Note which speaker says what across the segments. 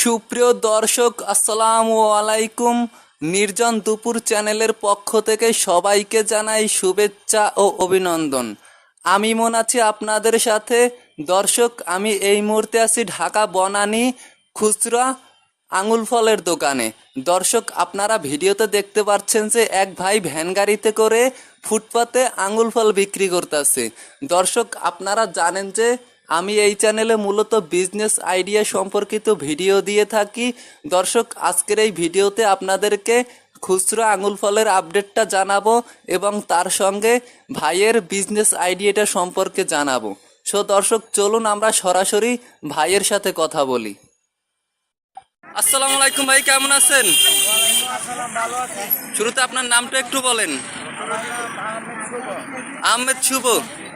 Speaker 1: সুপ্রিয় দর্শক, আসসালামু আলাইকুম। নির্জন দুপুর চ্যানেলের পক্ষ থেকে সবাইকে জানাই শুভেচ্ছা ও অভিনন্দন। আমি মন আছি আপনাদের সাথে। দর্শক, আমি এই মুহূর্তে আছি ঢাকা বনানী খুচরা আঙুল ফলের দোকানে। দর্শক, আপনারা ভিডিওতে দেখতে পাচ্ছেন যে এক ভাই ভ্যান গাড়িতে করে ফুটপাতে আঙুল ফল বিক্রি করতেছে। দর্শক, আপনারা জানেন যে আমি এই চ্যানেলে মূলত বিজনেস আইডিয়া সম্পর্কিত ভিডিও দিয়ে থাকি। দর্শক, আজকের এই ভিডিওতে আপনাদেরকে খুচরো আঙুল ফলের আপডেটটা জানাব এবং তার সঙ্গে ভাইয়ের বিজনেস আইডিয়াটা সম্পর্কে জানাব। সো দর্শক, চলুন আমরা সরাসরি ভাইয়ের সাথে কথা বলি। আসসালামু আলাইকুম ভাই, কেমন আছেন? শুরুতে আপনার নামটা একটু বলেন। আহমেদ শুভ।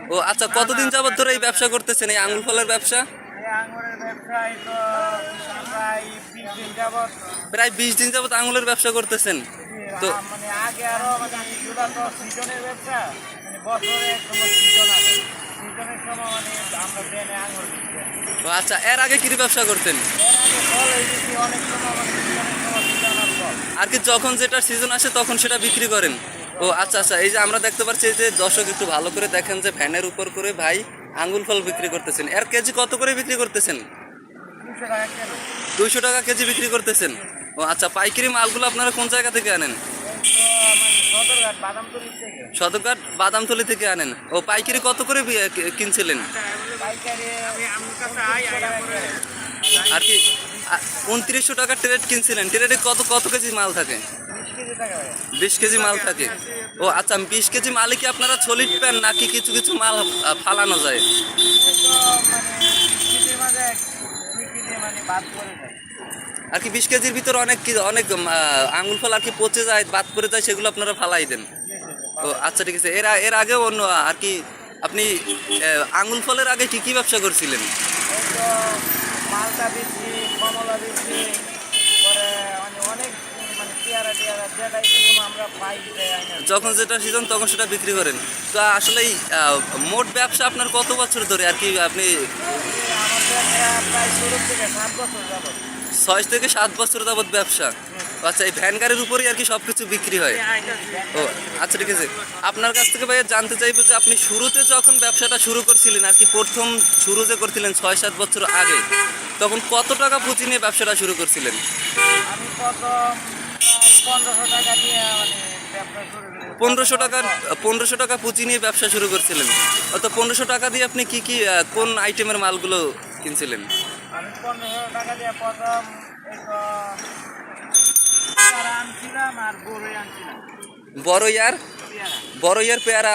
Speaker 1: ও আচ্ছা কতদিন যাবত ধরে এই ব্যবসা করতেছেন এই আঙুল ফলের ব্যবসা?
Speaker 2: প্রায় বিশ দিন
Speaker 1: যাবত আঙুলের ব্যবসা করতেছেন? তো
Speaker 2: মানে মানে মানে।
Speaker 1: ও আচ্ছা এর আগে কি ব্যবসা করতেন? আর কি যখন যেটা সিজন আসে তখন সেটা বিক্রি করেন? ও আচ্ছা আচ্ছা এই যে আমরা দেখতে পাচ্ছি যে দর্শক একটু ভালো করে দেখেন যে ভ্যানের উপর করে ভাই আঙ্গুল ফল বিক্রি করতেছেন। এর কেজি কত করে বিক্রি করতেছেন? দুইশো টাকা কেজি। বিক্রি করতেছেন। ও আচ্ছা পাইকারি মালগুলো আপনারা কোন জায়গা থেকে আনেন?
Speaker 2: সদরঘাট বাদামতলি থেকে
Speaker 1: আনেন। ও পাইকারি কত করে কিনছিলেন? আর কি উনত্রিশশো টাকা ট্রেড কিনছিলেন। ট্রেডে কত কত কেজি মাল থাকে?
Speaker 2: বিশ কেজি
Speaker 1: মাল থাকে। ও আচ্ছা বিশ কেজি মালে কি আপনারা ছলিট পেন নাকি কিছু কিছু মাল ফালানো যায়?
Speaker 2: করে
Speaker 1: আর কি বিশ কেজির ভিতর অনেক অনেক আঙুল ফল আর কি পচে যায়, বাদ পড়ে যায়, সেগুলো আপনারা ফালাই দেন। ও আচ্ছা ঠিক আছে। এর এর আগেও অন্য, আর কি, আপনি আঙুল ফলের আগে কি কি ব্যবসা করছিলেন?
Speaker 2: মালটা বেশি কমলা বেশি পরে মানে অনেক মানে পেয়ারা টেয়ারা যেটা এরকম আমরা পাই যে আইনা
Speaker 1: যখন যেটা সিজন তখন সেটা বিক্রি করেন। তো আসলে মোট ব্যবসা আপনার কত বছর ধরে? আর কি আপনি ছয় থেকে সাত বছর যাবৎ ব্যবসা। আচ্ছা এই ভ্যান গাড়ির উপরেই আর কি সব কিছু বিক্রি হয়? ও আচ্ছা ঠিক আছে। আপনার কাছ থেকে ভাইয়া জানতে চাইব যে আপনি শুরুতে যখন ব্যবসাটা শুরু করছিলেন, আর কি প্রথম শুরু যে করছিলেন ছয় সাত বছর আগে, তখন কত টাকা পুঁজি নিয়ে ব্যবসাটা শুরু করছিলেন?
Speaker 2: আমি পনেরোশো টাকা মানে
Speaker 1: পনেরোশো টাকা পুঁজি নিয়ে ব্যবসা শুরু করছিলেন। অত পনেরোশো টাকা দিয়ে আপনি কি কি কোন আইটেমের মালগুলো কিনছিলেন?
Speaker 2: আমি পনেরোশো টাকা দিয়ে প্রথম এই তো পেয়ারা আনছিলাম আর বড়ই আনছিলাম।
Speaker 1: বড় ইয়ার? বড় ইয়ার পেয়ারা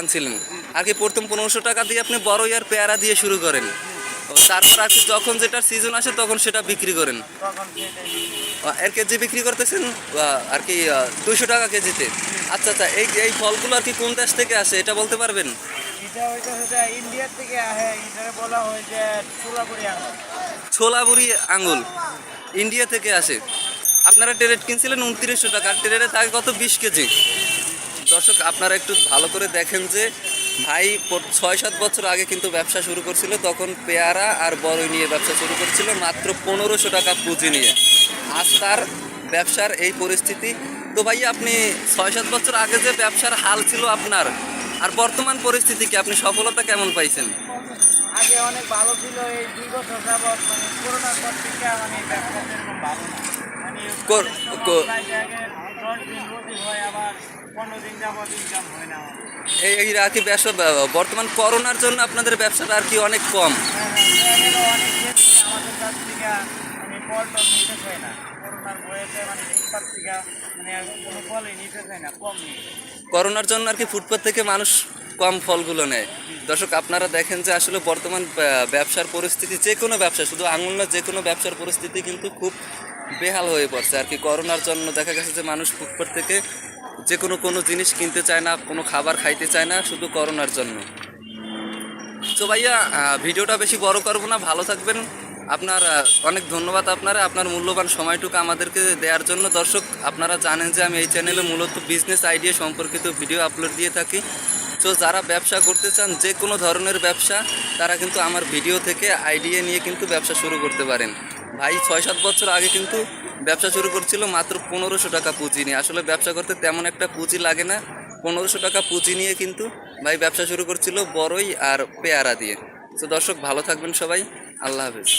Speaker 1: আনছিলেন। আর কি প্রথম পনেরোশো টাকা দিয়ে আপনি বড় ইয়ার পেয়ারা দিয়ে শুরু করেন। ও তারপর আর কি যখন যেটা সিজন আসে তখন সেটা বিক্রি করেন। এর কেজি বিক্রি করতেছেন আর কি দুশো টাকা কেজিতে। আচ্ছা আচ্ছা এই এই ফলগুলো আর কি কোন দেশ থেকে আসে এটা বলতে পারবেন?
Speaker 2: ইন্ডিয়ার থেকে বলা হয় যে
Speaker 1: আঙ্গুল ইন্ডিয়া থেকে আসে। আপনারা ট্রেড কিনছিলেন উনত্রিশশো টাকা আর ট্রেডে থাকে কত? বিশ কেজি। দর্শক আপনারা একটু ভালো করে দেখেন যে ভাই ছয় সাত বছর আগে কিন্তু ব্যবসা শুরু করছিল তখন পেয়ারা আর বড়ই নিয়ে ব্যবসা শুরু করছিল মাত্র পনেরোশো টাকা পুঁজি নিয়ে। আজ তার ব্যবসার এই পরিস্থিতি। তো ভাই আপনি ছয় সাত বছর আগে যে ব্যবসার হাল ছিল আপনার আর বর্তমান পরিস্থিতি কি আপনি সফলতা কেমন পাইছেন?
Speaker 2: আগে অনেক ভালো ছিল এই দুই বছর যাবৎ মানে করোনার পর থেকে মানে ব্যবসা সেরকম ভালো না। মানে দশ দিন হয় আবার
Speaker 1: এই আর কি ব্যবসা বর্তমান করোনার জন্য আপনাদের ব্যবসাটা আর কি অনেক কম।
Speaker 2: করোনার
Speaker 1: জন্য আর কি ফুটপাত থেকে মানুষ কম ফলগুলো নেয়। দর্শক, আপনারা দেখেন যে আসলে বর্তমান ব্যবসার পরিস্থিতি যে কোনো ব্যবসা, শুধু আঙুল না, যে কোনো ব্যবসার পরিস্থিতি কিন্তু খুব বেহাল হয়ে পড়ছে। আর কি করোনার জন্য দেখা গেছে যে মানুষ ফুটপাত থেকে যে কোনো কোনো জিনিস কিনতে চায় না, কোনো খাবার খাইতে চায় না, শুধু করোনার জন্য। তো ভাইয়া ভিডিওটা বেশি বড় করব না, ভালো থাকবেন। আপনার অনেক ধন্যবাদ আপনারা, আপনার মূল্যবান সময়টুকু আমাদেরকে দেওয়ার জন্য। দর্শক, আপনারা জানেন যে আমি এই চ্যানেলে মূলত বিজনেস আইডিয়া সম্পর্কিত ভিডিও আপলোড দিয়ে থাকি। সো যারা ব্যবসা করতে চান, যে কোনো ধরনের ব্যবসা, তারা কিন্তু আমার ভিডিও থেকে আইডিয়া নিয়ে কিন্তু ব্যবসা শুরু করতে পারেন। ভাই, ছয় সাত বছর আগে কিন্তু ব্যবসা শুরু করছিল, মাত্র পনেরোশো টাকা পুঁজি নিয়ে। আসলে ব্যবসা করতে তেমন একটা পুঁজি লাগে না। পনেরোশো টাকা পুঁজি নিয়ে কিন্তু ভাই ব্যবসা শুরু করছিল বড়ই আর পেয়ারা দিয়ে। তো দর্শক, ভালো থাকবেন সবাই। আল্লাহ হাফেজ।